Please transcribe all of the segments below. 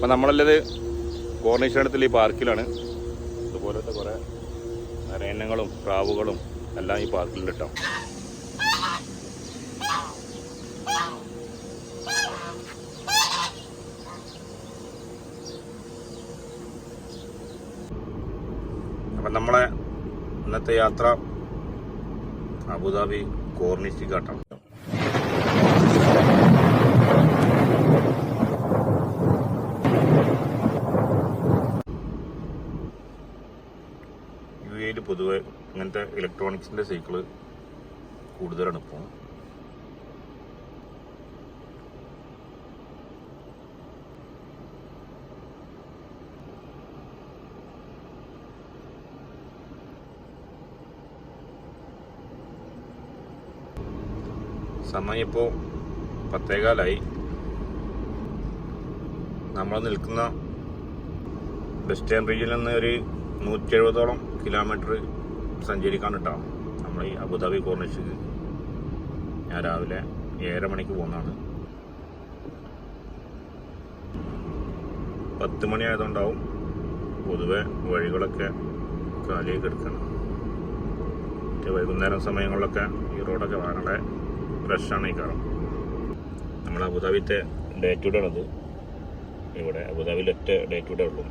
അപ്പം നമ്മളല്ലത് കോർണീശ്വരത്തിൽ ഈ പാർക്കിലാണ്. ഇതുപോലത്തെ കുറേ അരയന്നങ്ങളും പ്രാവുകളും എല്ലാം ഈ പാർക്കിലുണ്ട് കേട്ടോ. അപ്പം നമ്മളെ ഇന്നത്തെ യാത്ര അബുദാബി കോർണിഷിക്കാട്ടാണ് എയിൽ പൊതുവെ ഇങ്ങനത്തെ ഇലക്ട്രോണിക്സിന്റെ സൈക്കിൾ കൂടുതലാണ് ഇപ്പോൾ സമയം ഇപ്പോൾ പത്തേകാലായി. നമ്മൾ നിൽക്കുന്ന വെസ്റ്റേൺ റീജിയനിൽ നിന്ന് ഒരു നൂറ്റി എഴുപതോളം കിലോമീറ്റർ സഞ്ചരിക്കാൻ കേട്ടോ നമ്മൾ ഈ അബുദാബി കോർണിഷിക്ക് ഞാൻ രാവിലെ ഏഴര മണിക്ക് പോകുന്നതാണ്. പത്ത് മണി ആയതുകൊണ്ടാവും പൊതുവെ വഴികളൊക്കെ കാലിയൊക്കെ കിടക്കണം മറ്റേ വൈകുന്നേരം സമയങ്ങളിലൊക്കെ ഈ റോഡൊക്കെ വളരെ ഫ്രഷാണ് ഈ കാറും നമ്മൾ അബുദാബിത്തെ ഡേ ടു ഡേ ആണത് ഇവിടെ അബുദാബിയിൽ ഒറ്റ ഡേ ടു ഡേ ഉള്ളൂ.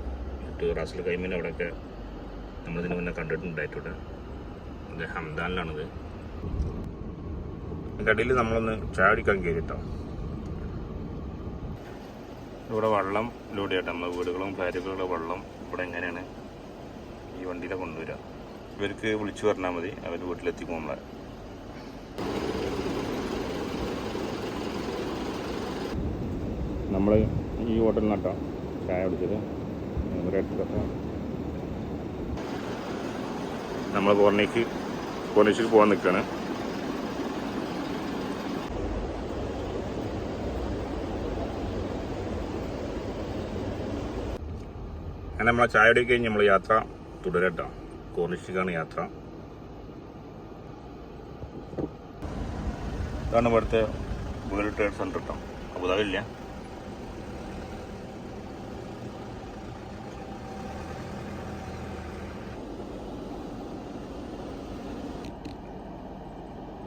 മറ്റ് റാസിൽ കഴിയുമ്പോൾ അവിടെയൊക്കെ നമ്മളിതിന് മുന്നേ കണ്ടിട്ടുണ്ടായിട്ടുണ്ട്. അതിന്റെ ഇത് ഇതിന്റെ അടിയിൽ നമ്മളൊന്ന് ചായ അടിക്കാൻ കയറിട്ടോ. ഇവിടെ വെള്ളം ലോഡ് ചെയ്യട്ടെ നമ്മൾ വീടുകളും ഫ്ലാറ്റുകളുടെ വെള്ളം ഇവിടെ എങ്ങനെയാണ് ഈ വണ്ടിയിലെ കൊണ്ടുവരിക. ഇവർക്ക് വിളിച്ചു പറഞ്ഞാൽ മതി. അവർ വീട്ടിലെത്തിക്കും നമ്മളെ. നമ്മൾ ഈ ഹോട്ടലിൽ നട്ടോ ചായ കുടിച്ചത്. ഒരു അടുത്തൊക്കെ നമ്മൾ പോർണിക്ക് കോർണേച്ചിൽ പോകാൻ നിൽക്കുകയാണ് അങ്ങനെ നമ്മളെ ചായ കുടി കഴിഞ്ഞ് നമ്മൾ യാത്ര തുടരട്ടോ. കോർണിഷിക്കാണ് യാത്ര. ഇതാണ് ഇവിടുത്തെ വേൾഡ് ട്രേഡ് സെന്റർ കേട്ടോ അബുദാബിയില്ല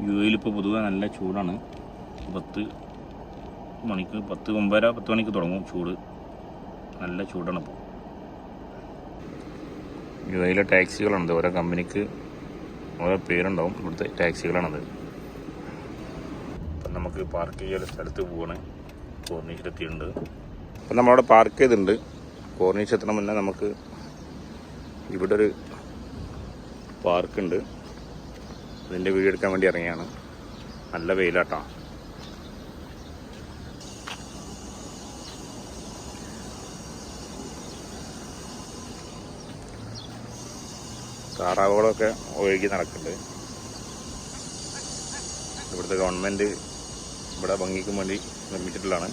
യു എയിൽ ഇപ്പോൾ പൊതുവെ നല്ല ചൂടാണ്. പത്ത് മണിക്ക് പത്ത് ഒമ്പതര പത്ത് മണിക്ക് തുടങ്ങും ചൂട്. നല്ല ചൂടാണ് ഇപ്പോൾ യു എയിലെ ടാക്സികളുണ്ട് ഓരോ കമ്പനിക്ക് ഓരോ പേരുണ്ടാവും. ഇവിടുത്തെ ടാക്സികളാണത്. അപ്പം നമുക്ക് പാർക്ക് ചെയ്യാൻ സ്ഥലത്ത് പോവാണ്. കോർണീഷിലെത്തിയിട്ടുണ്ട് അപ്പം നമ്മളവിടെ പാർക്ക് ചെയ്തിട്ടുണ്ട്. കോർണീഷ് എത്തണം മുന്നേ നമുക്ക് ഇവിടെ ഒരു പാർക്കുണ്ട്. അതിന്റെ വീഡിയോ എടുക്കാൻ വേണ്ടി ഇറങ്ങിയാണ്. നല്ല വെയിലാട്ടോ. താറാവുകളൊക്കെ ഒഴുകി നടക്കുന്നുണ്ട്. ഇവിടുത്തെ ഗവൺമെന്റ് ഇവിടെ ഭംഗിക്കും വേണ്ടി നിർമ്മിച്ചിട്ടുള്ളതാണ്.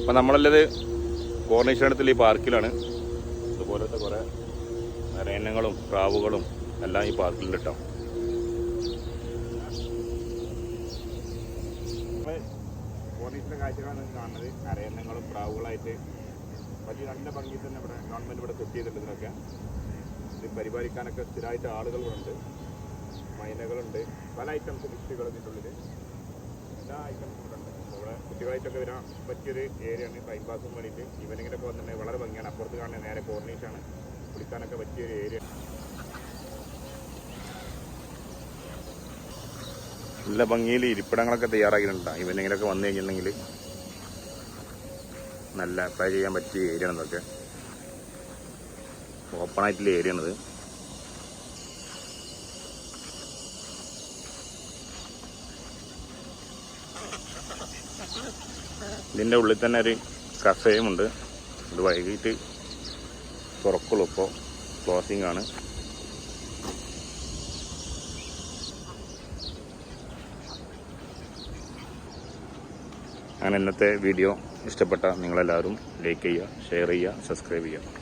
അപ്പം നമ്മളുള്ളത് കോർണീശ്വരത്തിൽ ഈ പാർക്കിലാണ്. അതുപോലത്തെ കുറേ നരയണ്ണങ്ങളും പ്രാവുകളും എല്ലാം ഈ പാർക്കിൽ കിട്ടാം. കോർണീശ്വര കാഴ്ചകളാണ് കാണുന്നത്. നരയണ്ണങ്ങളും പ്രാവുകളായിട്ട്. വലിയ നല്ല ഭംഗി തന്നെ ഇവിടെ ഗവൺമെന്റ് ഇവിടെ സെറ്റ് ചെയ്തിട്ടുണ്ട് ഇതിനൊക്കെ ഇത് പരിപാലിക്കാനൊക്കെ സ്ഥിരമായിട്ട് ആളുകളുണ്ട് മൈനകളുണ്ട്. പല ഐറ്റംസ് ഫിഷുകൾ ഉള്ളിൽ എല്ലാ ഐറ്റംസും ഇവിടെ ഉണ്ട് അപ്പോൾ ഇവിടെ കുട്ടികളായിട്ടൊക്കെ വരാൻ പറ്റിയൊരു ഏരിയയാണ് ടൈം പാസിന് വേണ്ടിയിട്ട്. ഈവനിങ്ങിലൊക്കെ വന്നിട്ടുണ്ടെങ്കിൽ വളരെ ഭംഗിയാണ്. അപ്പുറത്ത് കാണുന്നത് നേരെ കോർണീഷാണ് കുളിക്കാനൊക്കെ പറ്റിയൊരു ഏരിയ നല്ല ഭംഗിയിൽ ഇരിപ്പിടങ്ങളൊക്കെ തയ്യാറാക്കിയിട്ടുണ്ട്. ഇവനിങ്ങനെയൊക്കെ വന്നു കഴിഞ്ഞിട്ടുണ്ടെങ്കിൽ നല്ല അപ്ലൈ ചെയ്യാൻ പറ്റിയ ഏരിയ ആണ് ഇതൊക്കെ. ഓപ്പൺ ആയിട്ടുള്ള ഏരിയ ആണിത് ഇതിന്റെ ഉള്ളിൽ തന്നെ ഒരു കഫേയും ഉണ്ട്. വൈകിട്ട് തുറക്കുള്ളൂ ഇപ്പോൾ ക്ലോസിംഗ് ആണ്. അങ്ങനെ ഇന്നത്തെ വീഡിയോ ഇഷ്ടപ്പെട്ട നിങ്ങളെല്ലാവരും ലൈക്ക് ചെയ്യുക ഷെയർ ചെയ്യുക സബ്സ്ക്രൈബ് ചെയ്യുക.